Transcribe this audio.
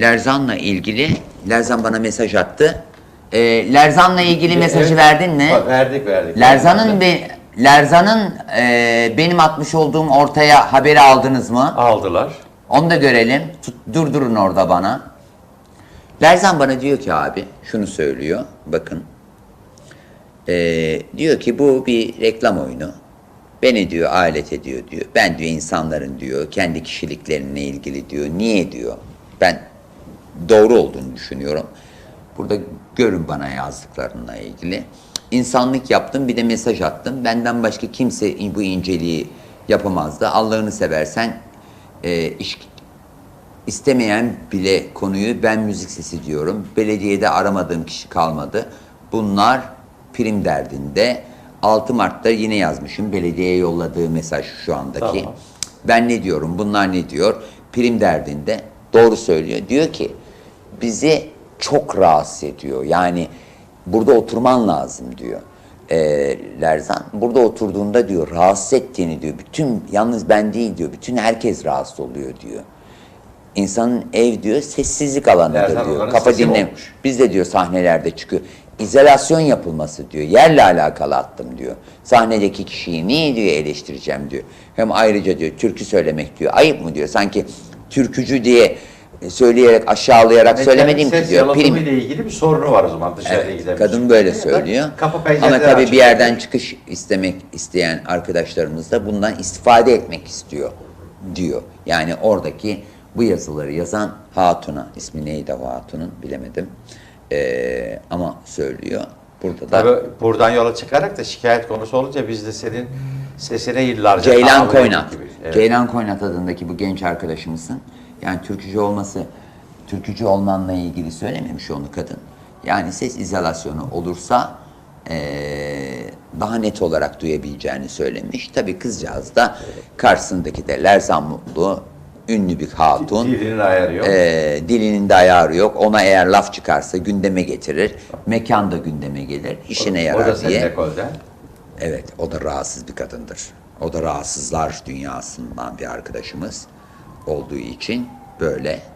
Lerzan'la ilgili, Lerzan bana mesaj attı. Ee, Lerzan'la ilgili mesajı verdin mi? Ha, Verdik verdik. Lerzan'ın be, Lerzan'ın e, benim atmış olduğum ortaya haberi aldınız mı? aldılar. Onu da görelim. Tut, durdurun orada bana. Lerzan bana diyor ki abi, şunu söylüyor. Bakın. Ee, diyor ki bu bir reklam oyunu. Beni diyor alet ediyor diyor. Ben diyor insanların diyor kendi kişiliklerine ilgili diyor. Niye diyor. Ben doğru olduğunu düşünüyorum. Burada görün bana yazdıklarına ilgili. İnsanlık yaptım bir de mesaj attım. Benden başka kimse bu inceliği yapamazdı. Allah'ını seversen e, iş, istemeyen bile konuyu ben müzik sesi diyorum. Belediyede aramadığım kişi kalmadı. Bunlar prim derdinde. 6 Mart'ta yine yazmışım. Belediyeye yolladığı mesaj şu andaki. Tamam. Ben ne diyorum? Bunlar ne diyor? Prim derdinde. Doğru söylüyor. Diyor ki bizi çok rahatsız ediyor. Yani burada oturman lazım diyor. Ee, Lerzan burada oturduğunda diyor rahatsız ettiğini diyor. Bütün yalnız ben değil diyor. Bütün herkes rahatsız oluyor diyor. İnsanın ev diyor sessizlik alanıdır Lerzan diyor. Kafa dinle. Biz de diyor sahnelerde çıkıyor. İzolasyon yapılması diyor. Yerle alakalı attım diyor. Sahnedeki kişiyi niye diyor eleştireceğim diyor. Hem ayrıca diyor türkü söylemek diyor. Ayıp mı diyor. Sanki türkücü diye söyleyerek aşağılayarak söylemedim ki diyor. Prim, ile ilgili bir sorunu var o zaman dışarıya Evet, gidemiyor. kadın böyle söylüyor. Kapı Ama tabii bir yerden çıkış istemek isteyen arkadaşlarımız da bundan istifade etmek istiyor diyor. Yani oradaki bu yazıları yazan Hatun'a, ismi neydi o Hatun'un bilemedim. Ee, ama söylüyor. Burada da Tabii buradan yola çıkarak da şikayet konusu olunca biz de senin sesine yıllarca Ceylan Koynat. gibi. Evet. Ceylan Koynat adındaki bu genç arkadaşımızın yani türkücü olması, türkücü olmanla ilgili söylememiş onu kadın. Yani ses izolasyonu olursa eee, daha net olarak duyabileceğini söylemiş. Tabii kızcağız da karşısındaki de Lerzan Mutlu, ünlü bir hatun. Dilinin ayarı yok. Eee, dilinin de ayarı yok. Ona eğer laf çıkarsa gündeme getirir. Mekan da gündeme gelir. İşine o yarar da senin diye. ekolden. Evet, o da rahatsız bir kadındır. O da rahatsızlar dünyasından bir arkadaşımız olduğu için böyle